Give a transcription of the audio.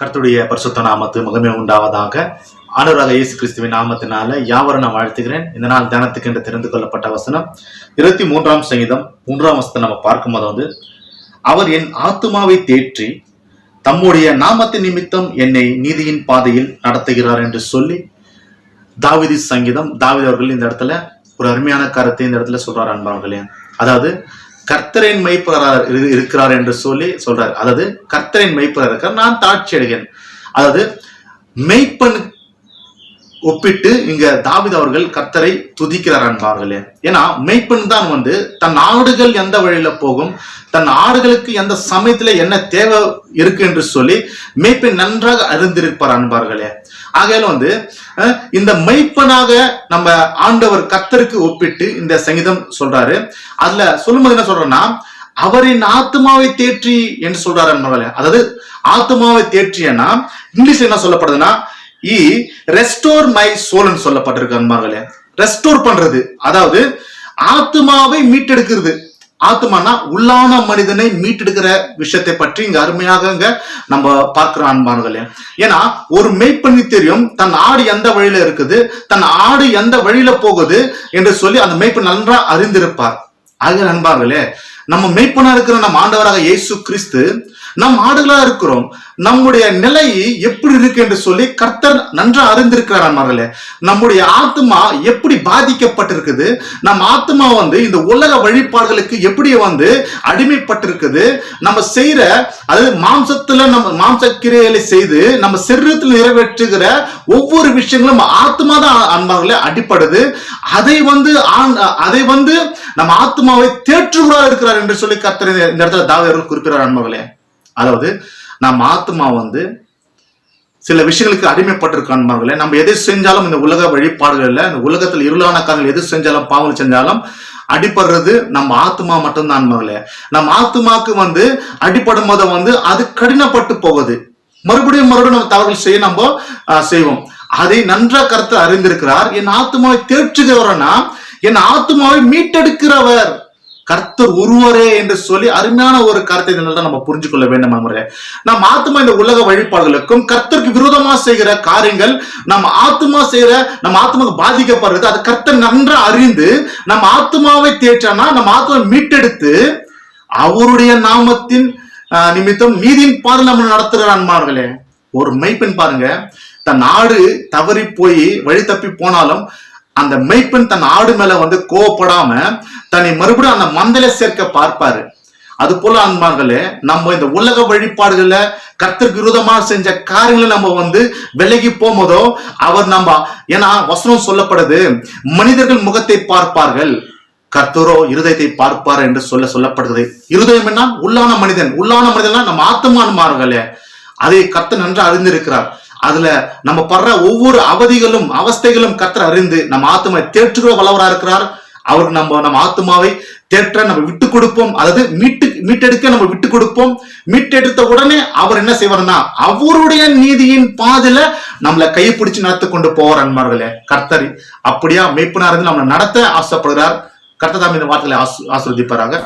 கர்த்தருடைய பரிசுத்த நாமத்து முகமே உண்டாவதாக. ஆனவராக இயேசு கிறிஸ்துவின் நாமத்தினால யாவரும் நான் வாழ்த்துகிறேன். இந்த நாள் தியானத்துக்கு என்று தெரிந்து கொள்ளப்பட்ட வசனம். இருபத்தி மூன்றாம் சங்கீதம் மூன்றாம் வசத்தை நம்ம பார்க்கும்போது வந்து அவர் என் ஆத்துமாவை தேற்றி தம்முடைய நாமத்தின் நிமித்தம் என்னை நீதியின் பாதையில் நடத்துகிறார் என்று சொல்லி தாவிதி சங்கீதம் தாவிதி அவர்கள் இந்த இடத்துல ஒரு அருமையான கருத்தை இந்த இடத்துல சொல்றார் அன்பார்களே. அதாவது கர்த்தரின் மெய்ப்பரார் இரு- இருக்கிறார் என்று சொல்லி சொல்றார். அதாவது கர்த்தரின் மெய்ப்பரார் இருக்கிறார் நான் தாட்சி அடைகிறேன் அதாவது மெய்ப்பன் ஒப்பிட்டு இங்க தாவித அவர்கள் கர்த்தரை துதிக்கிறார் அன்பார்களே ஏன்னா மெய்ப்பன் தான் வந்து தன் ஆடுகள் எந்த வழியில போகும் தன் ஆடுகளுக்கு எந்த சமயத்துல என்ன தேவை இருக்கு என்று சொல்லி மெய்ப்பன் நன்றாக அறிந்திருப்பார் அன்பார்களே. ஆகையால வந்து இந்த மெய்ப்பனாக நம்ம ஆண்டவர் கர்த்தருக்கு ஒப்பிட்டு இந்த சங்கீதம் சொல்றாரு. அதுல சொல்லும்போது என்ன சொல்றேன்னா அவரின் ஆத்மாவை தேற்றி என்று சொல்றாரு அன்பர்களே. அதாவது ஆத்மாவை தேற்றியன்னா இங்கிலீஷ் என்ன சொல்லப்படுதுன்னா இ ரெஸ்டோர் மை சோல்னு சொல்லப்பட்டிருக்கு அன்பார்களே. ரெஸ்டோர் பண்றது. அதாவது ஆத்மாவை மீட்டெடுக்கிறது. ஆத்மானா உள்ளான மனிதனை மீட்டெடுக்கிற விஷயத்தை பற்றி இங்க அருமையாக நம்ம பார்க்கிறோம் அன்பார்களே. ஏன்னா ஒரு மெய்ப்பண்ணி தெரியும் தன் ஆடு எந்த வழியில இருக்குது தன் ஆடு எந்த வழியில போகுது என்று சொல்லி அந்த மெய்ப்பன் நன்றா அறிந்திருப்பார். ஆகிய அன்பார்களே நம்ம மெய்ப்பனா இருக்கிற நம்ம ஆண்டவராக இயேசு கிறிஸ்து நம் ஆடுகளா இருக்கிறோம். நம்முடைய நிலை எப்படி இருக்கு என்று சொல்லி கர்த்தர் நன்றா அறிந்திருக்கிறார் அன்பார்களே. நம்முடைய ஆத்மா எப்படி பாதிக்கப்பட்டிருக்குது? நம் ஆத்மா வந்து இந்த உலக வழிபாடுகளுக்கு எப்படி வந்து அடிமைப்பட்டிருக்குது? நம்ம செய்யற அதாவது மாம்சத்துல நம்ம மாம்ச கிரியைகளை செய்து நம்ம சரீரத்தில் நிறைவேற்றுகிற ஒவ்வொரு விஷயங்களும் நம்ம ஆத்மா தான் அன்பார்களே அடிப்படுது. அதை வந்து ஆண்- அதை வந்து நம்ம ஆத்மாவை தேற்றுகிறார் இருக்கிறார் என்று சொல்லி கர்த்தர் இந்த இடத்துல தாவர்கள் குறிப்பிடுறார் அன்பர்களே. அதாவது நம்ம ஆத்மா வந்து சில விஷயங்களுக்கு அடிமைப்பட்டிருக்கான்பார்களே நம்ம எதை செஞ்சாலும் இந்த உலக வழிபாடுகள்ல இந்த உலகத்தில் இருளான காரணங்கள் எது செஞ்சாலும் பாவங்கள் செஞ்சாலும் அடிபடுறது நம்ம ஆத்மா மட்டும்தான் அன்பார்களே நம்ம ஆத்மாக்கு வந்து அடிப்படும் போது வந்து அது கடினப்பட்டு போகுது. மறுபடியும் மறுபடியும் நம்ம தவறுகள் செய்ய நம்ம செய்வோம். அதை நன்றாக கருத்து அறிந்திருக்கிறார். என் ஆத்மாவை தேற்றுகிறவரனா என் ஆத்மாவை மீட்டெடுக்கிறவர். கர்த்தர் ஒருவரே என்று சொல்லி அருமையான ஒரு கருத்தை இந்த நம்ம புரிஞ்சு கொள்ள வேண்டும் அமரே நம் ஆத்மா இந்த உலக வழிபாடுகளுக்கும் கர்த்தருக்கு விரோதமா செய்கிற காரியங்கள் நம்ம ஆத்மா செய்கிற நம்ம ஆத்மாவுக்கு பாதிக்கப்படுறது அது கர்த்தர் நன்றா அறிந்து நம்ம ஆத்மாவை தேற்றானா நம்ம ஆத்மாவை மீட்டெடுத்து அவருடைய நாமத்தின் ஆஹ், நிமித்தம் நீதியின் பாதையில் நம்ம நடத்துகிற அன்பார்களே ஒரு மெய்ப்பெண் பாருங்க. தன் நாடு தவறி போய் வழி தப்பி போனாலும் அந்த மெய்ப்பெண் தன் ஆடு மேல வந்து கோவப்படாம தன்னை மறுபடியும் அந்த மந்தல சேர்க்க பார்ப்பாரு. அது போல அன்பார்களே நம்ம இந்த உலக வழிபாடுகள்ல கர்த்தருக்கு விரோதமா செஞ்ச காரியங்களை நம்ம வந்து விலகி போகும்போதோ அவர் நம்ம ஏன்னா வசனம் சொல்லப்படுது மனிதர்கள் முகத்தை பார்ப்பார்கள். கர்த்தரோ இருதயத்தை பார்ப்பார் என்று சொல்ல சொல்லப்படுகிறது. இருதயம் என்ன? உள்ளான மனிதன். உள்ளான மனிதன் நம்ம ஆத்மான்மார்களே அதை கர்த்தர் நன்றாக அறிந்திருக்கிறார். அதுல நம்ம படுற ஒவ்வொரு அவதிகளும் அவஸ்தைகளும் கர்த்தர் அறிந்து நம்ம ஆத்மாவை தேற்றுகிற வல்லவரா இருக்கிறார். அவருக்கு நம்ம நம்ம ஆத்மாவை தேற்ற நம்ம விட்டு கொடுப்போம். அதாவது மீட்டு மீட்டெடுக்க நம்ம விட்டு கொடுப்போம். மீட்டெடுத்த உடனே அவர் என்ன செய்வார்னா அவருடைய நீதியின் பாதையில நம்மளை கைப்பிடிச்சு நடத்தி கொண்டு போவார் அன்பார்களே. கர்த்தர் அப்படியா மெய்ப்பனா இருந்து நம்மளை நடத்த ஆசைப்படுகிறார். கர்த்ததாம் இந்த வார்த்தையில ஆசு ஆசிர்வதிப்பாராக.